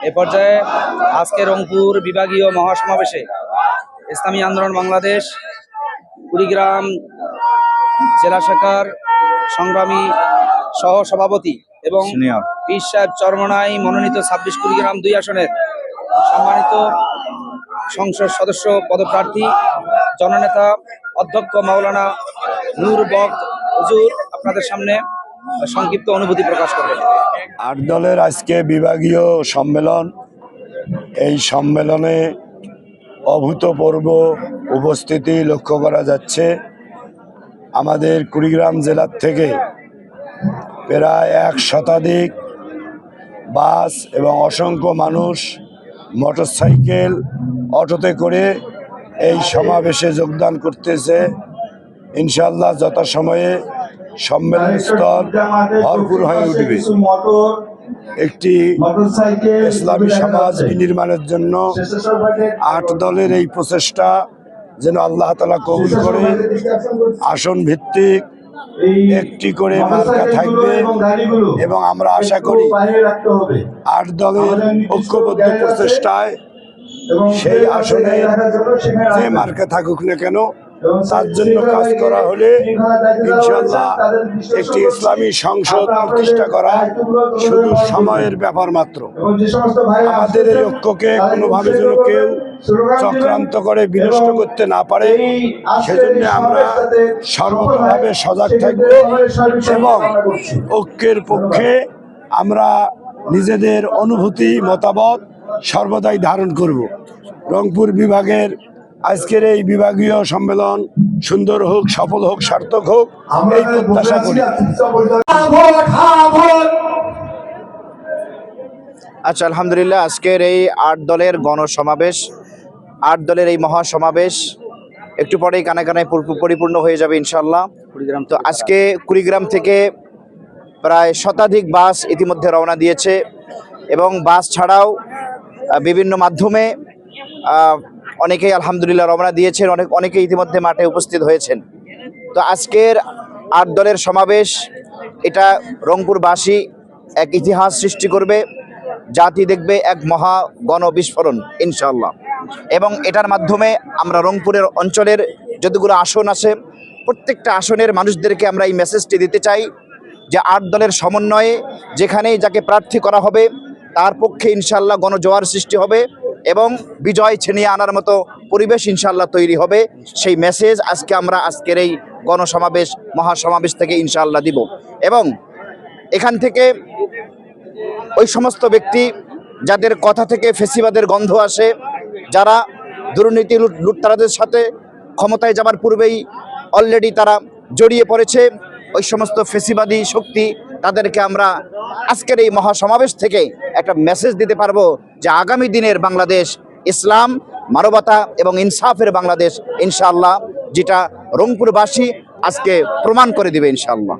এ পর্যায়ে আজকে রংপুর বিভাগীয় মহাসমাবেশে ইসলামী আন্দোলন বাংলাদেশ কুড়িগ্রাম জেলা শাখার সংগ্রামী সহ সভাপতি এবং পীর সাহেব চরমনাই মনোনীত ছাব্বিশ কুড়িগ্রাম দুই আসনের সম্মানিত সংসদ সদস্য পদপ্রার্থী জননেতা অধ্যক্ষ মাওলানা নূর বক হুজুর আপনাদের সামনে সংক্ষিপ্ত অনুভূতি প্রকাশ করবেন। আট দলের আজকে বিভাগীয় সম্মেলন। এই সম্মেলনে অভূতপূর্ব উপস্থিতি লক্ষ্য করা যাচ্ছে। আমাদের কুড়িগ্রাম জেলার থেকে প্রায় এক শতাধিক বাস এবং অসংখ্য মানুষ মোটরসাইকেল, অটোতে করে এই সমাবেশে যোগদান করতেছে। ইনশাল্লাহ যথাসময়ে সম্মেলন স্তর ভরপুর হয়ে উঠবে। একটি ইসলামী সমাজ নির্মাণের জন্য আট দলের এই প্রচেষ্টা যেন আল্লাহ তালা কবুল করে। আসন ভিত্তিক একটি করে মার্কা থাকবে এবং আমরা আশা করি আট দলের ঐক্যবদ্ধ প্রচেষ্টায় সেই আসনে যে মার্কা থাকুক না কেন তার জন্য কাজ করা হলে ইনশাল্লাহ একটি ইসলামী সংসদ প্রতিষ্ঠা করা শুধু সময়ের ব্যাপার মাত্র। আমাদের এই ঐক্যকে কোনোভাবে যেন কেউ চক্রান্ত করে বিনষ্ট করতে না পারে, সেজন্য আমরা সর্বতভাবে সজাগ থাকব এবং ঐক্যের পক্ষে আমরা নিজেদের অনুভূতি, মতামত সর্বদাই ধারণ করব। রংপুর বিভাগের আজকের এই বিভাগীয় সম্মেলন সুন্দর হোক সফল হোক সার্থক হোক এই প্রত্যাশা করি। আচ্ছা আলহামদুলিল্লাহ আজকের এই আট দলের গণসমাবেশ আট দলের এই মহাসমাবেশ একটু পরেই কানে কানে পরিপূর্ণ হয়ে যাবে ইনশাল্লাহ কুড়িগ্রাম তো আজকে কুড়িগ্রাম থেকে প্রায় শতাধিক বাস ইতিমধ্যে রওনা দিয়েছে এবং বাস ছাড়াও বিভিন্ন মাধ্যমে অনেকেই আলহামদুলিল্লাহ রমনা দিয়েছেন, অনেক অনেকে ইতিমধ্যে মাঠে উপস্থিত হয়েছেন। তো আজকের আট দলের সমাবেশ, এটা রংপুরবাসী এক ইতিহাস সৃষ্টি করবে, জাতি দেখবে এক মহা গণ বিস্ফোরণ ইনশাল্লাহ এবং এটার মাধ্যমে আমরা রংপুরের অঞ্চলের যতগুলো আসন আছে, প্রত্যেকটা আসনের মানুষদেরকে আমরা এই মেসেজটি দিতে চাই যে আট দলের সমন্বয়ে যেখানেই যাকে প্রার্থী করা হবে, তার পক্ষে ইনশাল্লাহ গণজোয়ার সৃষ্টি হবে। এবং বিজয় ছিনিয়ে আনার মতো পরিবেশ ইনশাল্লাহ তৈরি হবে। সেই মেসেজ আজকে আমরা আজকের এই গণসমাবেশ, মহাসমাবেশ থেকে ইনশাল্লাহ দিব। এবং এখান থেকে ওই সমস্ত ব্যক্তি যাদের কথা থেকে ফেসিবাদের গন্ধ আসে, যারা দুর্নীতি লুট, লুটতারাদের সাথে ক্ষমতায় যাবার পূর্বেই অলরেডি তারা জড়িয়ে পড়েছে, ওই সমস্ত ফেসিবাদী শক্তি তাদেরকে আমরা আজকের এই মহাসমাবেশ থেকে একটা মেসেজ দিতে পারব। যে আগামী দিনের বাংলাদেশ ইসলাম, মানবতা এবং ইনসাফের বাংলাদেশ, ইনশাআল্লাহ, যেটা রংপুরবাসী আজকে প্রমাণ করে দিবে, ইনশাআল্লাহ।